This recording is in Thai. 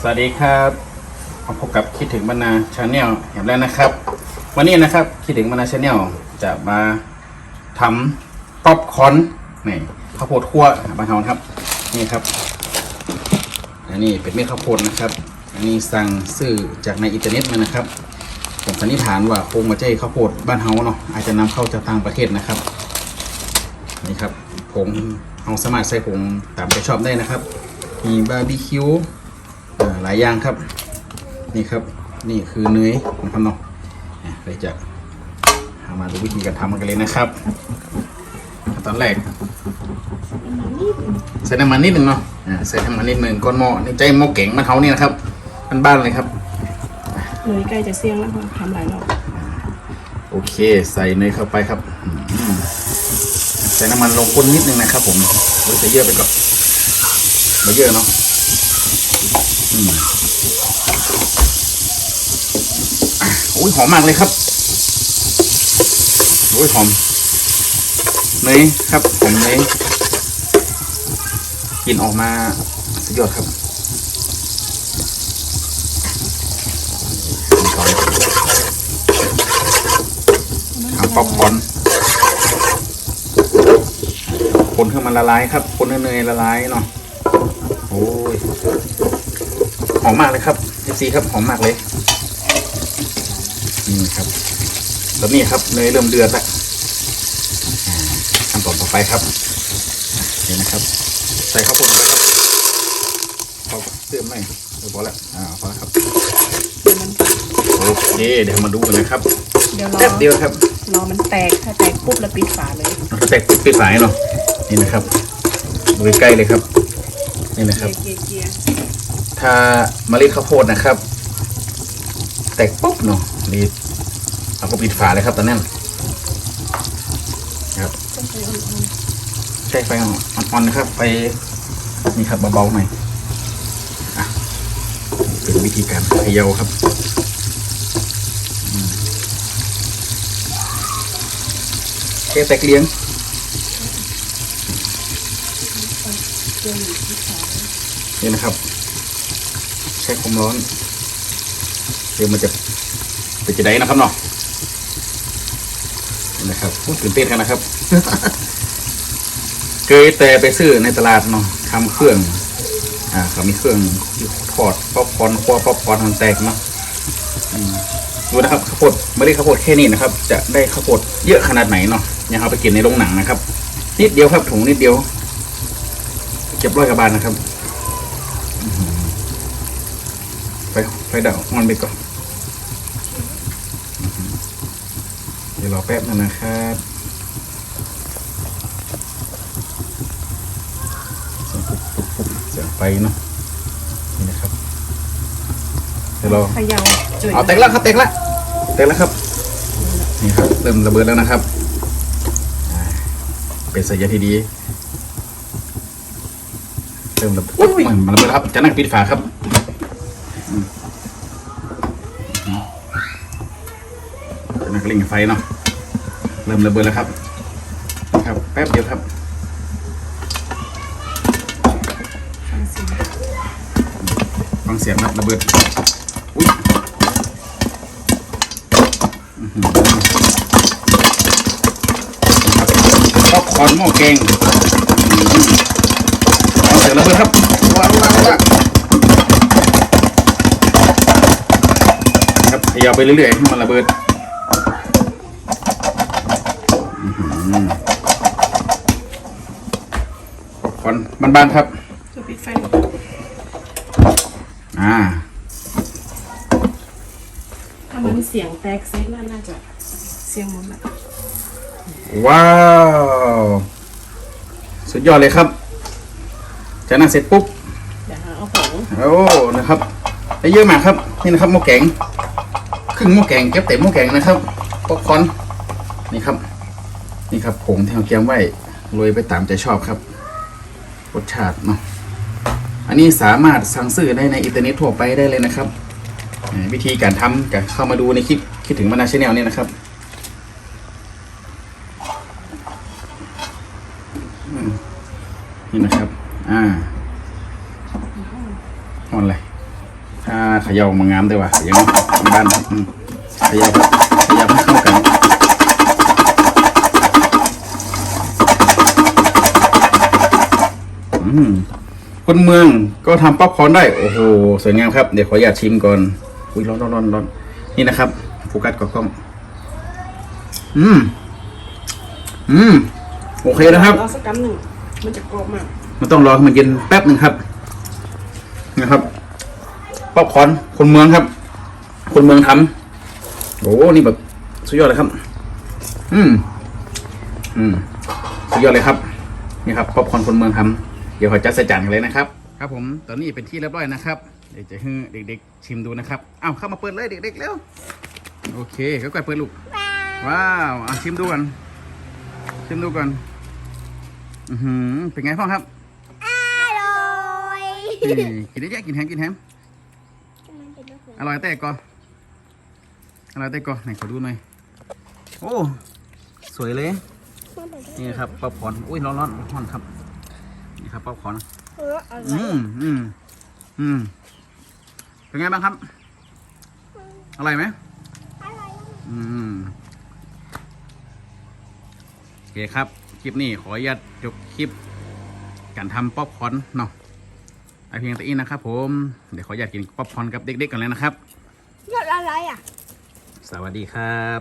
สวัสดีครับมาพบกับคิดถึงบรรณาชาแนลอย่างแรกนะครับ วันนี้นะครับคิดถึงบรรณาชาแนลจะมาทำป๊อปคอนนี่ข้าวโพดคั่วบ้านเฮาครับ นี่ครับอันนี้เป็นเม็ดข้าวโพดนะครับ อันนี้สั่งซื้อจากในอินเทอร์เน็ตมานะครับผมสันนิษฐานว่าคงมาใช่ข้าวโพดบ้านเฮาเนาะอาจจะนำเข้าจากต่างประเทศนะครับนี่ครับผมเอาสามารถใส่ผงตามใจชอบได้นะครับ มีบาร์บีคิว หลายอย่างครับ นี่ครับนี่คือเนยนะครับเนาะอะเราจะเอามาดูวิธีการทำกันเลยนะครับขั้นตอนแรกใส่น้ำมันนิดหนึ่งเนาะอ่าใส่น้ำมันนิดหนึ่งก้นหม้อนี่ใจหม้อเก่งมันเฮานี่นะครับบ้านๆเลยครับหนุ่ยใกล้จะเสี่ยงแล้วค่ะทำหลายรอบโอเคใส่เนยเข้าไปครับอืมใส่น้ำมันลงก้นนิดนึงนะครับ ผมโอ้ยใส่เยอะไปก่อนไม่เยอะเนาะอืมอะ โอ้ยหอมมากเลยครับโอ้ยหอมเนยครับผมเนยกลินออกมาสุดยอดครับขั้นตอนทำป๊อปคอร์นคนให้มันละลายครับ คนให้เนยละลายเนาะโอ้ยห อมมากเลยครับเอซีครับหอมมากเลยนี่ครับแล้วนี่ครับเนยเริ่มเดือดแล้วอ่าขั้นตอนต่อไปครับเดี๋ยวนะครับ ใส่ข้าวโพดลงไปครับพอเติมไหมเออพอแล้วอ่าพอแล้วครับเดี๋ยวมันโอเคเดี๋ยวมาดูกันนะครับเดี๋ยวรอแป๊บเดียวครับรอมันแตกถ้าแตกปุ๊บแล้วปิดฝาเลยเราจะแตกปิดฝายเนาะนี่นะครับดูใกล้ๆเลยครับนี่นะครับเกียร์เกียร์ ถ้าเมล็ดข้าวโพดนะครับ แตกปุ๊บเนาะนี่เราก็ปิดฝาเลยครับตอนนั้นครับใช้อ่อนใช้ไฟอ่อนๆนะครับไฟนี่ครับเบาๆหน่อยอเป็นวิธีการเขย่าครับอืมแค่แตกเลี้ยงเกียร์อยู่ที่ฝานี่นะครับ ใช้ความร้อนเดี๋ยวมันจะเป็นจะได้นะครับเนาะนะครับตื่นเต้นกันนะครับ เคยแต่ไปซื้อในตลาดเนาะทำเครื่อง อ่าเขามีเครื่องทอดป๊อปคอนคั่วป๊อปคอนมันแตกเนาะดูนะครับข้าวโพดไม่ได้ข้าวโพดแค่นี้นะครับ จะได้ข้าวโพดเยอะขนาดไหนเนาะยังเอาไปกินในโรงหนังนะครับ นิดเดียวครับถุงนิดเดียวเก็บร้อยกว่าบาทนะครับ ไฟไฟดับมันไปก่อนอือหือเดี๋ยวรอแป๊บนึงนะครับเสียงปุ๊บปุ๊บปุ๊บเสียงไฟเนาะนี่นะครับเดี๋ยวเราเขย่าจุ่ยเอาแตกแล้วครับแตกแล้วแตกแล้วครับ นี่ครับเริ่มระเบิดแล้วนะครับอ่าเป็นสัญญาณที่ดีเริ่มระเบิดอุ๊ยมันระเบิดแล้วครับจะนั่งปิดฝาครับ นักเล่งไฟเนาะเริ่มระเบิดแล้วครับ ครับแป๊บเดียวครับฟังเสียงนะระเบิดอุ้ยอื้อครับป๊อปคอนหม้อแกงฟังเสียงระเบิดครับว้าวว้าวว้าวครับขยับไปเรื่อยๆให้มันระเบิด คอนบ้านๆครับจะปิดไฟอ่าถ้ามันเสียงแตกเซ็ตแล้วน่าจะเสียงหมดละว้าว สุดยอดเลยครับจากนั้นเสร็จปุ๊บเดี๋ยวหาเอาผงโอ้นะครับได้เยอะมากครับ นี่นะครับหม้อแกงครึ่งหม้อแกงเก็บเต็มหม้อแกงนะครับป๊อปคอร์นนี่ครับ นี่ครับผงที่เราเตรียมไว้โรยไปตามใจชอบครับรสชาติเนาะอันนี้สามารถสั่งซื้อได้ในอินเทอร์เน็ตทั่วไปได้เลยนะครับ วิธีการทำก็เข้ามาดูในคลิปคิดถึงมานาชแนลนี่นะครับนี่นะครับ อ่าหอนอะไรอ่าขย่ามางามด้วยว่ะย่าบ้านขย่าครับขย่าให้เข้ากัน คนเมืองก็ทำป๊อปคอร์นได้ โอ้โห สวยงามครับ เดี๋ยวขออนุญาตชิมก่อน อุ้ยร้อนร้อนร้อนร้อนนี่นะครับโฟกัสกับกล้อง อืม อืม โอเคนะครับ รอสักกำหนึ่งมันจะกรอบมาก มันต้องรอให้มันเย็นแป๊บหนึ่งครับ นะครับ ป๊อปคอร์นคนเมืองครับ คนเมืองทำโอ้นี่แบบสุดยอดเลยครับ อืม อืม สุดยอดเลยครับ นี่ครับป๊อปคอร์นคนเมืองทำ เดี๋ยวขอจัดใส่จานกันเลยนะครับ ครับผมตอนนี้เป็นที่เรียบร้อยนะครับ เดี๋ยวจะให้เด็กๆ ชิมดูนะครับอ้าวเข้ามาเปิดเลยเด็กๆเร็วโอเคก็ก่อยเปิดลูกว้าวอะชิมดูก่อนชิมดูก่อนอือหือเป็นไงพ่อครับอร่อยนี่กินได้เยอะกินแฮมกินแฮมมันเป็นมะเขืออร่อยแต่กออร่อยแต่กอไหนขอดูหน่อยโอ้สวยเลยมันเป็นมะเขือนี่ครับป๊อปคอร์นอุ้ยร้อนร้อนร้อนครับนี่ ครับป๊อปคอร์นเอออร่อือยมอืมอืมเป็นไงบ้างครับอร่อยไหมอร่อยอืมโอเคครับ คลิปนี้ขออนุญาตจบคลิป การทำป๊อปคอร์นเนาะไอเพียงแตะอีนะครับผม เดี๋ยวขออนุญาตกินป๊อปคอร์นกับเด็กๆกันเลยนะครับยอดอะไรอะ สวัสดีครับ